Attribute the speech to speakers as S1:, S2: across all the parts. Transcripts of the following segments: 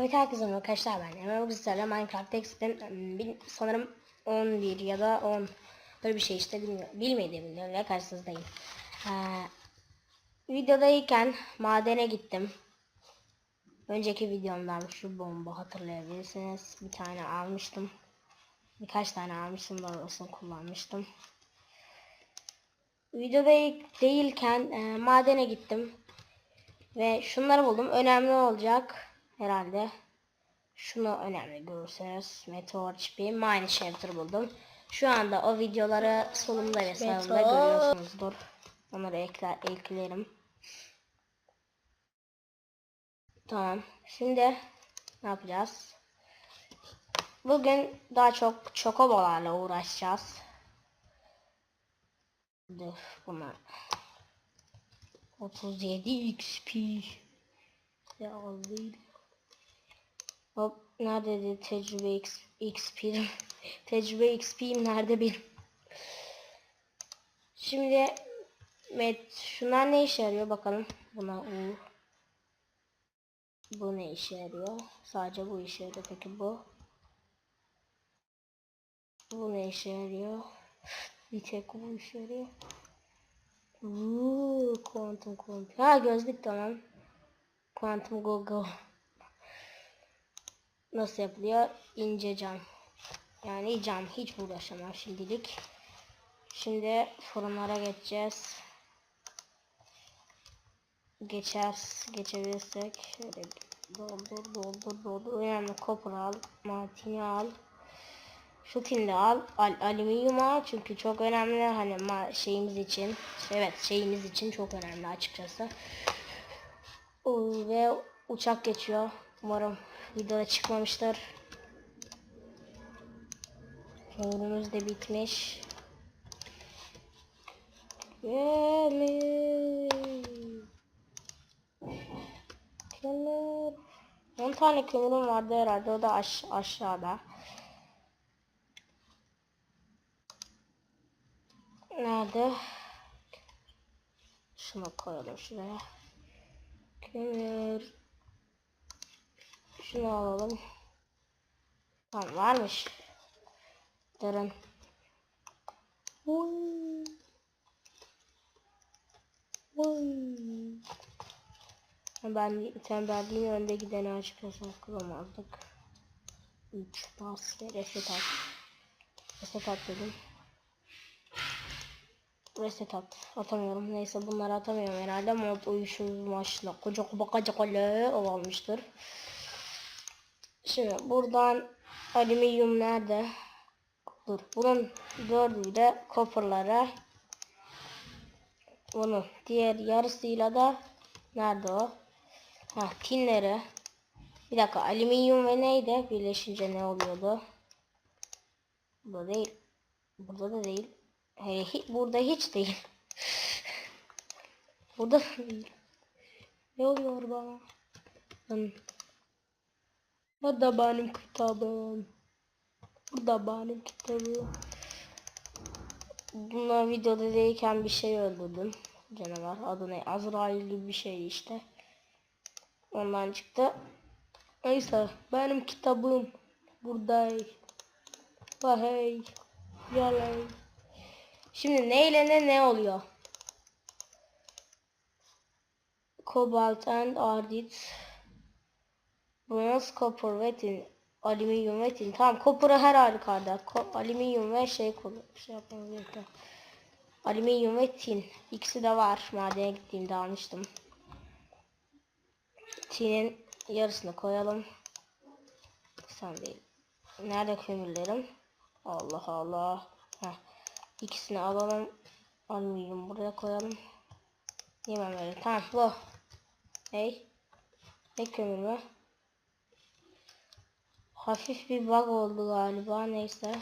S1: Evet herkese merhaba arkadaşlar ben Emre bugün sizlerle Minecraft X'ten bil- sanırım 11 ya da 10 böyle bir şey işte bilmiyorum bilmediğim videoyla karşınızdayım. Ee, videodayken madene gittim. Önceki videomdan şu bomba hatırlayabilirsiniz. Bir tane almıştım. Birkaç tane almıştım doğrusunu kullanmıştım. Videoda değilken e, madene gittim. Ve şunları buldum. Önemli olacak herhalde. Şunu önemli görürseniz. Meteor çipi. Mine Shelter buldum. Şu anda o videoları solumda ve sağımda
S2: Meteor.
S1: görüyorsunuzdur. Onları ekler, eklerim. Tamam. Şimdi ne yapacağız? Bugün daha çok çokobolarla uğraşacağız. Dur bunlar. 37 XP. Ya alayım. Hop nerede tecrübe X- XP? tecrübe XP'm nerede benim? Şimdi met şunlar ne işe yarıyor bakalım. Buna U. Bu ne işe yarıyor? Sadece bu işe yarıyor. Peki bu? Bu ne işe yarıyor? Bir tek bu işe yarıyor. Uuu, kuantum kuantum. Ha gözlük tamam. Kuantum Google. Nasıl yapılıyor? İnce cam. Yani cam. Hiç uğraşamam şimdilik. Şimdi fırınlara geçeceğiz. Geçer, geçebilirsek. Şöyle doldur, doldur, doldur. Önemli kopur al. Martini al. Şu tinde al, al alüminyum al çünkü çok önemli hani ma şeyimiz için. Evet şeyimiz için çok önemli açıkçası. Ve uçak geçiyor. Umarım videoda çıkmamıştır. Kömürümüz de bitmiş. Kömür. 10 tane kömürüm vardı herhalde o da aş aşağıda. Nerede? Şunu koyalım şuraya. Kömür. Şunu alalım. Tamam varmış. Durun. Oy. Ben tembelliğin önde gideni açıkçası kılamazdık. 3 bas ve reset at. Reset at dedim. Reset at. Atamıyorum. Neyse bunları atamıyorum herhalde. Mod uyuşur maçla. Koca koca o olmuştur. Şimdi buradan alüminyum nerede? Dur. Bunun dördü de copper'lara. Bunun diğer yarısıyla da nerede o? Ha tinleri. Bir dakika alüminyum ve neydi? Birleşince ne oluyordu? Burada değil. Burada da değil. He, hi- burada hiç değil. burada da değil. Ne oluyor bana? Hmm. Bu da benim kitabım. Bu da benim kitabım. Bunlar videoda değilken bir şey öldürdüm. Canavar. Adı ne? Azrail gibi bir şey işte. Ondan çıktı. Neyse benim kitabım buradayım. Vahey. Yalay. Şimdi neyle ne ne oluyor? Cobalt and ardit. Bronze, copper ve tin. Alüminyum ve tin. Tamam copper'ı her halükarda. Ko alüminyum ve şey. Şey yapmamız. Alüminyum ve tin. İkisi de var. Madene gittiğimde almıştım. Tinin yarısını koyalım. Sen değil. Nerede kömürlerim? Allah Allah. Heh. İkisini alalım. Alüminyum buraya koyalım. Yemem öyle. Tamam bu. Hey. Ne kömür mü? Hafif bir bug oldu galiba. Neyse.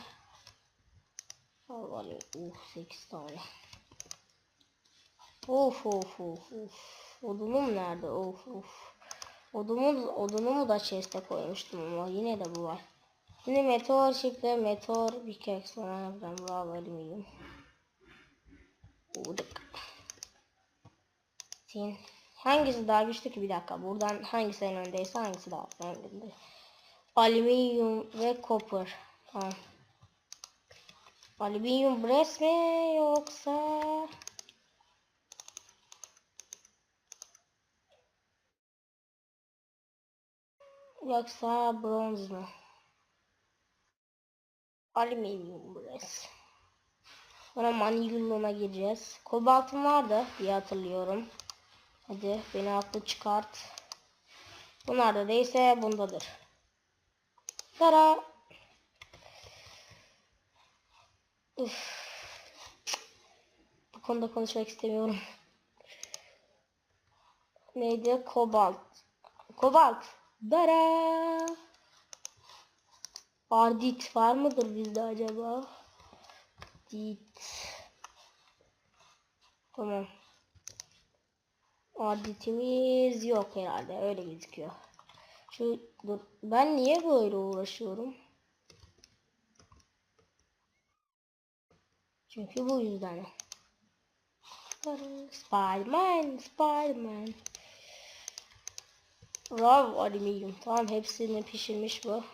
S1: Alalım. Uh 8 tane. Of of of of. Odunum nerede? Of of. Odumu, odunumu da chest'e koymuştum ama yine de bu var. Şimdi meteor çıktı. Meteor bir kez sonra yapacağım. Bravo alüminyum. Uğduk. Tin. hangisi daha güçlü ki bir dakika. Buradan hangisi en öndeyse hangisi daha önde. Alüminyum ve copper. Tamam. Alüminyum brass mi yoksa yoksa bronz mu? Alüminyum brass. Sonra manyulluma gireceğiz. Kobaltım vardı diye hatırlıyorum. Hadi beni aklı çıkart. Bunlarda değilse bundadır. Tara. Üf. Bu konuda konuşmak istemiyorum. Neydi? Kobalt. Kobalt. Dara. Ardit var mıdır bizde acaba? Dit. Tamam. Arditimiz yok herhalde. Öyle gözüküyor. Şu dur. Ben niye böyle uğraşıyorum? Çünkü bu yüzden. Spiderman, Spiderman. Raw alüminyum. Tamam hepsini pişirmiş bu.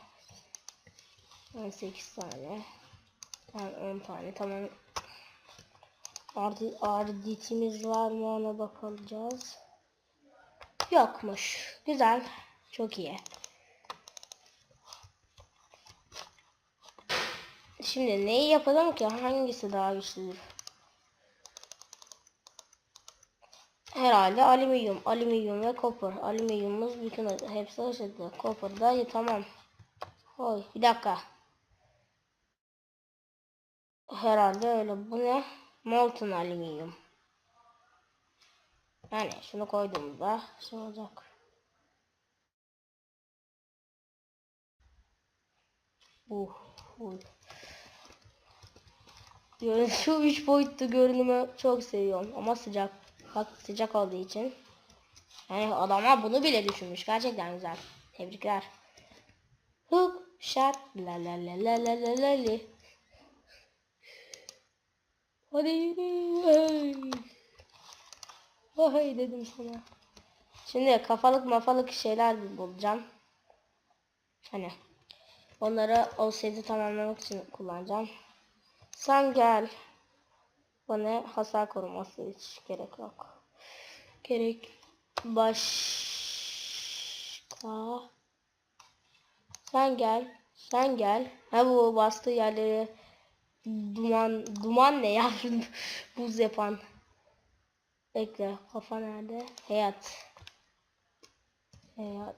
S1: 18 tane. Tamam 10 tane. Tamam. Ardi, arditimiz var mı ona bakacağız. Yokmuş. Güzel. Çok iyi. Şimdi neyi yapalım ki? Hangisi daha güçlüdür? Herhalde alüminyum. Alüminyum ve copper. Alüminyumumuz bütün hepsi aşırı. Copper da tamam. Oy bir dakika. Herhalde öyle. Bu ne? Molten alüminyum. Yani şunu koyduğumuzda şey olacak. Uh, uh. Yani şu üç boyutlu görünümü çok seviyorum ama sıcak. Bak sıcak olduğu için. Yani adamlar bunu bile düşünmüş. Gerçekten güzel. Tebrikler. Hook shot la la la la la la la li. Hadi hey. Hey dedim sana. Şimdi kafalık mafalık şeyler bulacağım. Hani onları o seti tamamlamak için kullanacağım. Sen gel. Bana hasar koruması hiç gerek yok. Gerek başka. Sen gel. Sen gel. Ha bu bastığı yerleri duman duman ne ya? Buz yapan. Bekle. Kafa nerede? Hayat. Hayat.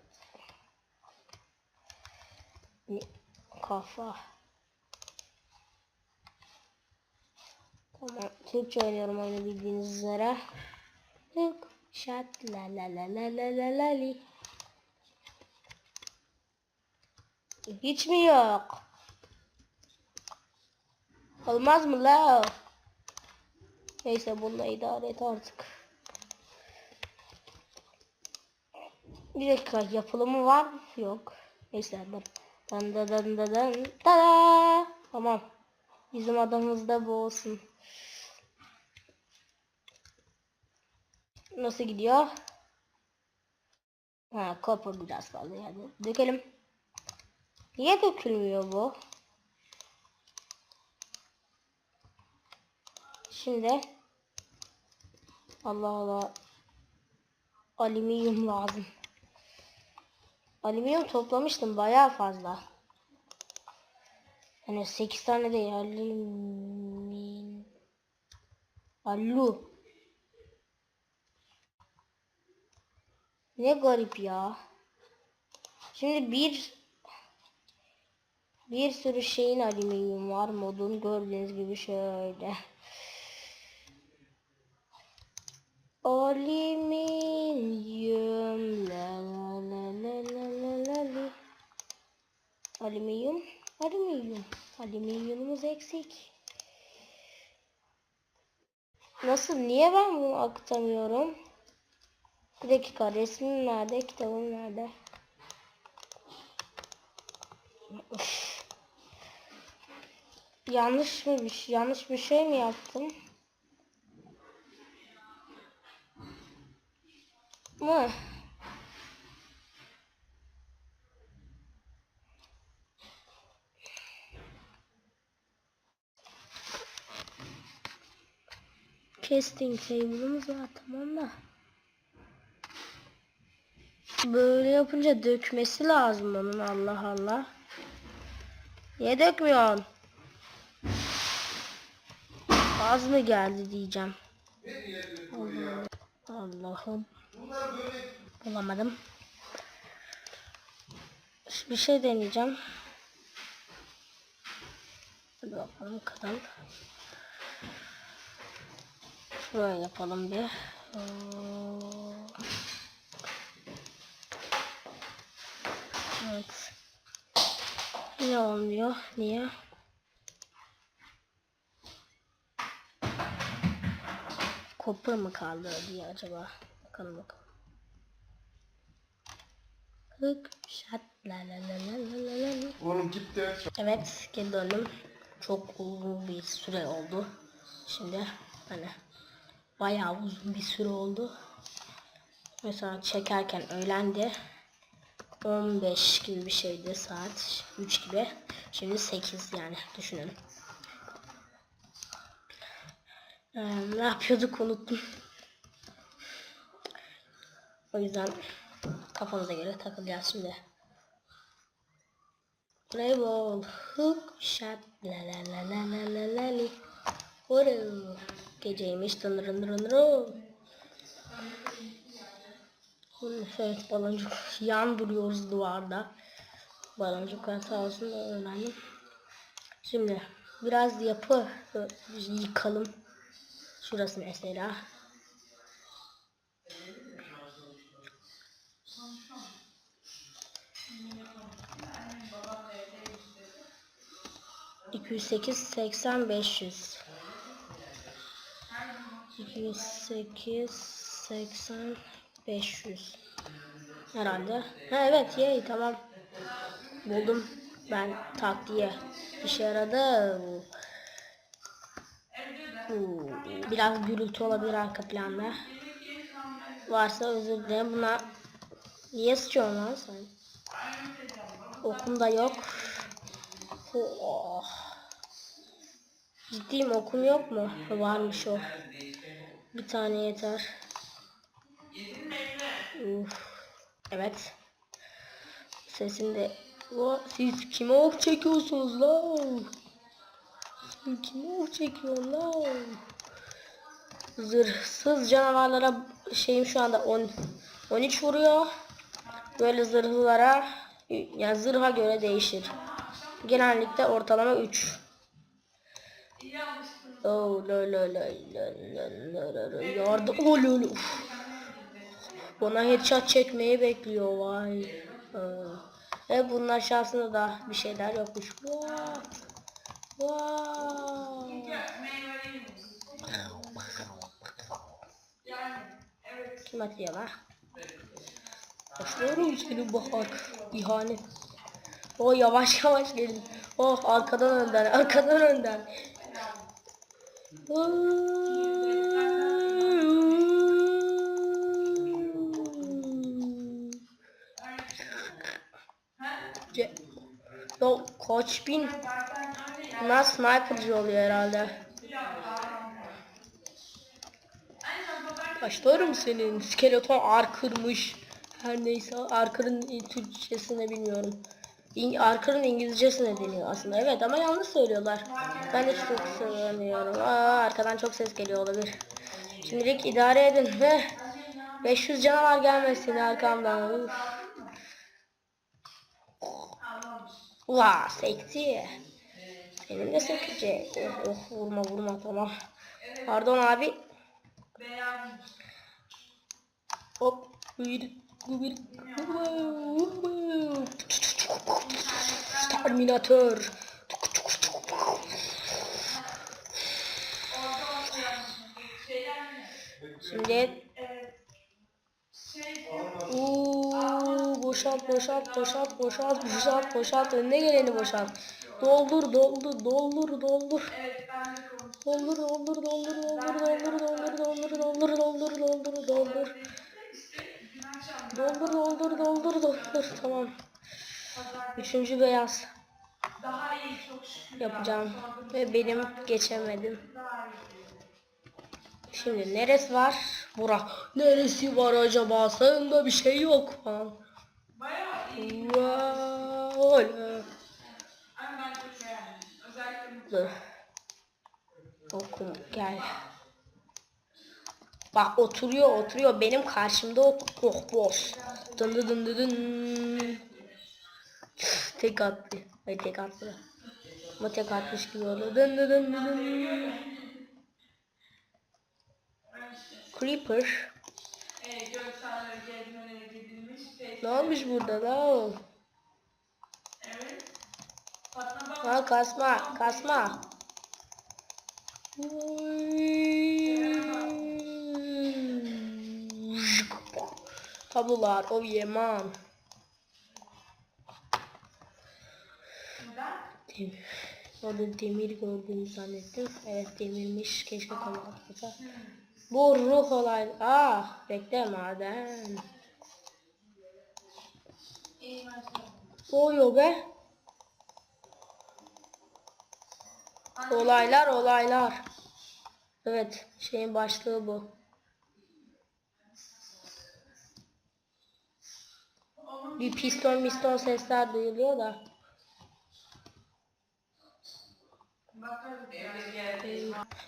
S1: Kafa. Tamam. Türkçe oynuyorum oyunu bildiğiniz üzere. Hook, shot, la la la la la la la li. Hiç mi yok? Olmaz mı la? Neyse bununla idare et artık. Bir dakika yapılımı var mı? Yok. Neyse dur. Dan da dan da dan da Tamam. Bizim adamımız da bu olsun. Nasıl gidiyor? Ha copper biraz fazla yani. Dökelim. Niye dökülmüyor bu? Şimdi Allah Allah alüminyum lazım. Alüminyum toplamıştım bayağı fazla. Yani 8 tane değil alüminyum. Alu. Ne garip ya. Şimdi bir bir sürü şeyin alüminyum var modun gördüğünüz gibi şöyle. Alüminyum la la la la la la la la Alüminyum alüminyum alüminyumumuz eksik. Nasıl niye ben bunu aktamıyorum? Bir dakika resmim nerede kitabım nerede? Yanlış mı bir şey, yanlış bir şey mi yaptım? Mı? Casting table'ımız var tamam da. Böyle yapınca dökmesi lazım onun Allah Allah. Niye dökmüyorsun? Az mı geldi diyeceğim. Allah'ım. Bulamadım. Bir şey deneyeceğim. Hadi bakalım kadın. Şuraya yapalım bir. Evet. Yine olmuyor. Niye? Kopur mu kaldı diye acaba? Bakalım bakalım. Hık şat la la la la la la la.
S2: Oğlum git de.
S1: Evet geri döndüm. Çok uzun bir süre oldu. Şimdi hani bayağı uzun bir süre oldu. Mesela çekerken öğlendi. 15 gibi bir şeydi saat 3 gibi. Şimdi 8 yani düşünün. Ee, ne yapıyorduk unuttum. O yüzden kafamıza göre takılacağız şimdi. Playball, hook, shot, la la la la la la la li. Geceymiş, dın dın dın dın. Evet, baloncuk yan duruyoruz duvarda. Baloncuklar sağ olsun da önemli. Şimdi biraz yapı yıkalım. Şurası mesela. İki yüz sekiz seksen beş yüz. İki yüz sekiz seksen beş yüz. Herhalde. Ha evet yay tamam. Buldum ben taktiği. İşe yaradı. Hmm, Biraz gürültü olabilir arka planda. Varsa özür dilerim. Buna niye sıçıyorsun lan sen? Okum da yok. Oh. Ciddiyim okum yok mu? Varmış o. Bir tane yeter. Uf. Evet. Sesim de... O, siz kime ok çekiyorsunuz lan? Siz kime ok çekiyorsun lan? Zırhsız canavarlara şeyim şu anda 10 13 vuruyor. Böyle zırhlılara yani zırha göre değişir. Genellikle ortalama 3. Oh la la la la la la la la yardım oh la la. Bana headshot çekmeyi bekliyor vay. Ee, E bunlar şansında da bir şeyler yokmuş. Wow. Wow. Kim atıyor lan? Başlıyorum seni bak. İhanet. O yavaş yavaş gelin. Oh arkadan önden, arkadan önden. Ce- Yo kaç bin Bunlar sniperci oluyor herhalde. Başlarım senin. Skeleton arkırmış. Her neyse arkırın Türkçesini bilmiyorum. İng arkırın İngilizcesine deniyor aslında. Evet ama yanlış söylüyorlar. Ben de çok söylemiyorum. Aa, arkadan çok ses geliyor olabilir. Şimdilik idare edin ve 500 canavar gelmesin arkamdan. Uf. Vaa seksi. Senin de sekici. Oh, oh vurma vurma tamam. Pardon abi. Hop. Terminator. Şimdi Uuu boşalt boşalt boşalt boşalt boşalt boşalt önüne geleni boşalt. Doldur doldur doldur doldur. Doldur doldur doldur doldur doldur doldur doldur doldur doldur doldur doldur. Doldur doldur doldur doldur tamam. Üçüncü beyaz yapacağım ve benim geçemedim. Şimdi neresi var? Bura. Neresi var acaba? Sağında bir şey yok falan. Dur. Okum gel. Bak oturuyor oturuyor benim karşımda otur. Oh boş. Dın dın dın tek attı. Ay tek attı. Ama tek atmış gibi oldu. Dın dın dın dın dın. Creeper. Ne olmuş burada lan?
S2: Evet.
S1: Ha kasma kasma. Tablolar, oh yeah? Demir. Orada demir gördüğümü zannettim. Evet demirmiş. Keşke tam atmasa. Bu ruh olay. Ah bekle
S2: maşallah.
S1: Oluyor be. Olaylar olaylar. Evet şeyin başlığı bu. Bir piston miston sesler duyuluyor da.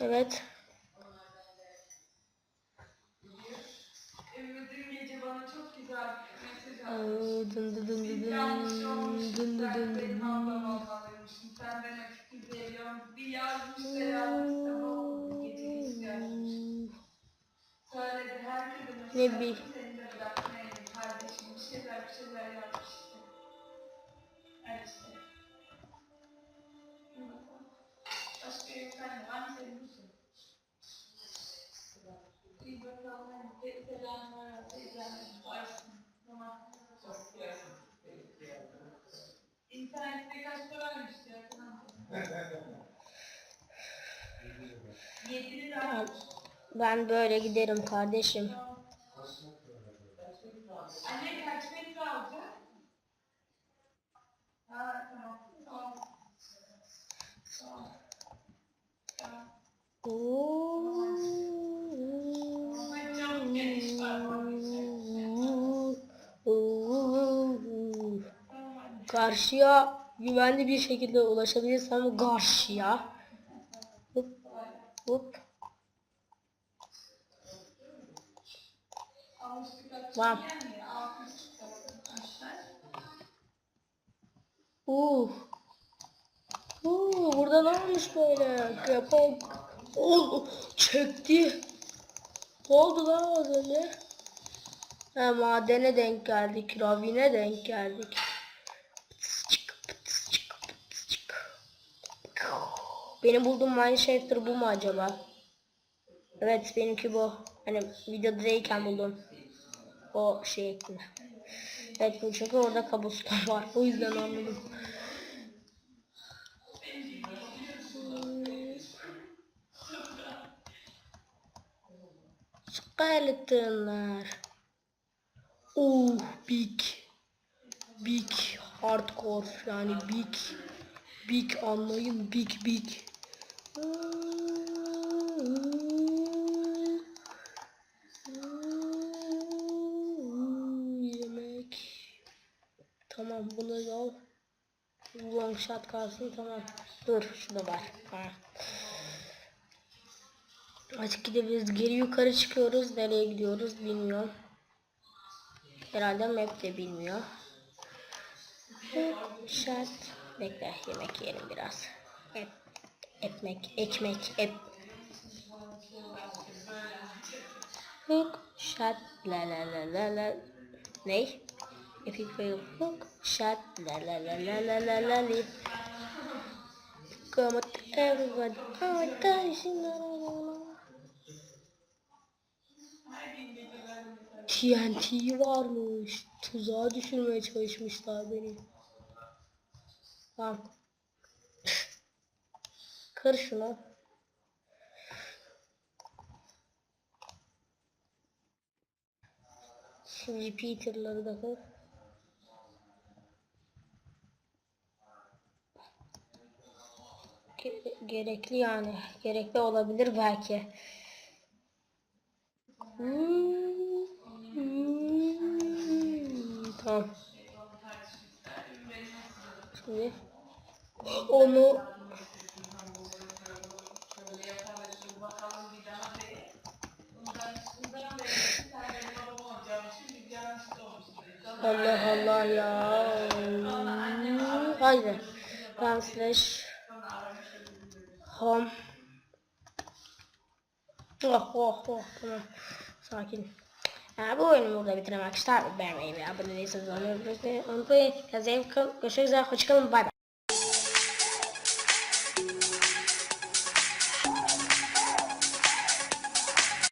S1: Evet. Ne
S2: bir? Başka yok hani var senin
S1: Ben böyle giderim kardeşim.
S2: Anne kaç metre alacak? Tamam. Tamam. Tamam.
S1: Karşıya güvenli bir şekilde ulaşabilirsem karşıya. Hop hop.
S2: Atmışlar.
S1: Uh. Uh, burada ne olmuş böyle? Yapalım. Oh, çekti. Ne oldu lan az önce? Ha, madene denk geldik. Ravine denk geldik. Benim bulduğum Mineshafter bu mu acaba? Evet benimki bu. Hani videodayken buldum. O şey. Evet bu çünkü orada kabuston var. O yüzden anladım. Skeletonlar. Oh big. Big hardcore yani big. Big anlayın big big. Yemek. Tamam bunu al. Long shot kalsın tamam. Dur şurada var. Ha. Artık gidebiliriz. Geri yukarı çıkıyoruz. Nereye gidiyoruz bilmiyorum. Herhalde map de bilmiyor. Shot. Bekle yemek yiyelim biraz. Et, ekmek, ekmek, et. Hook, shot, la la la la la. Ne? Epic fail. Hook, shot, la la la la la la la. Come on, everybody. Oh my gosh. TNT varmış. Tuzağa düşürmeye çalışmışlar beni. Tamam. Kır şunu. Şimdi Peter'ları da. Ge- gerekli yani. Gerekli olabilir belki. Hmm, Tamam. Şimdi onu
S2: Şöyle yapalım bakalım bir daha be. Bundan, bundan beri bir tane babam olacağım. Şimdi canım olmuş.
S1: Allah Allah ya. Haydi. Run slash home. Oh oh oh tamam. Sakin. Ha, bu oyunu burada bitireyim arkadaşlar. Beğenmeyi ve abone değilseniz olmayı unutmayın. Kendinize iyi bakın. Görüşmek üzere. Hoşçakalın. Bay bay.